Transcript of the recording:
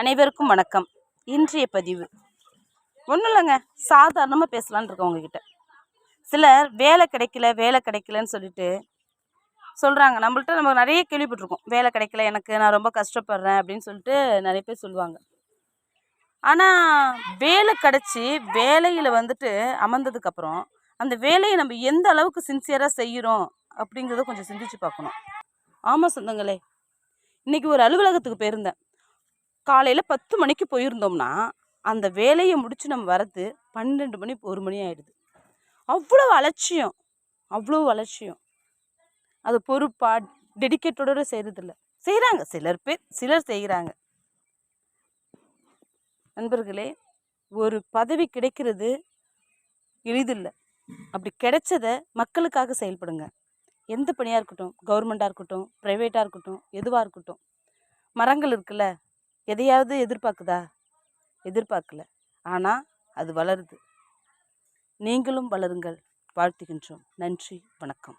அனைவருக்கும் வணக்கம். இன்றைய பதிவு. ஒன்றும் இல்லைங்க. சாதாரணமாக பேசலான் இருக்கோம் உங்ககிட்ட. சிலர் வேலை கிடைக்கல வேலை கிடைக்கலன்னு சொல்லிட்டு சொல்கிறாங்க நம்மள்ட்ட நம்ம நிறைய கேள்விப்பட்டிருக்கோம். வேலை கிடைக்கல எனக்கு நான் ரொம்ப கஷ்டப்படுறேன் அப்படின்னு சொல்லிட்டு நிறைய பேர் சொல்லுவாங்க. ஆனால் வேலை கிடச்சி வேலையில் வந்துட்டு அமர்ந்ததுக்கப்புறம் அந்த வேலையை நம்ம எந்த அளவுக்கு சின்சியராக செய்கிறோம் அப்படிங்கிறத கொஞ்சம் சிந்திச்சு பார்க்கணும். ஆமாம் சொந்தங்களே. இன்றைக்கி ஒரு அலுவலகத்துக்கு போயிருந்தேன். காலையில் பத்து மணிக்கு போயிருந்தோம்னா அந்த வேலையை முடித்து நம்ம வரது பன்னெண்டு மணி ஒரு மணி ஆகிடுது அவ்வளோ அலட்சியம் அவ்வளோ அலட்சியம். அது பொறுப்பாக டெடிக்கேட்டோட செய்கிறதில்ல செய்கிறாங்க சிலர் பேர் சிலர் செய்கிறாங்க நண்பர்களே ஒரு பதவி கிடைக்கிறது எளிதில்லை. அப்படி கிடைச்சத மக்களுக்காக செயல்படுங்க. எந்த பணியாக இருக்கட்டும் கவர்மெண்ட்டாக இருக்கட்டும் ப்ரைவேட்டாக இருக்கட்டும் எதுவாக இருக்கட்டும். மரங்கள் இருக்குல்ல எதையாவது எதிர்பார்க்குதா? எதிர்பார்க்கல. ஆனால் அது வளருது. நீங்களும் வளருங்கள். வாழ்த்துகின்றோம். நன்றி. வணக்கம்.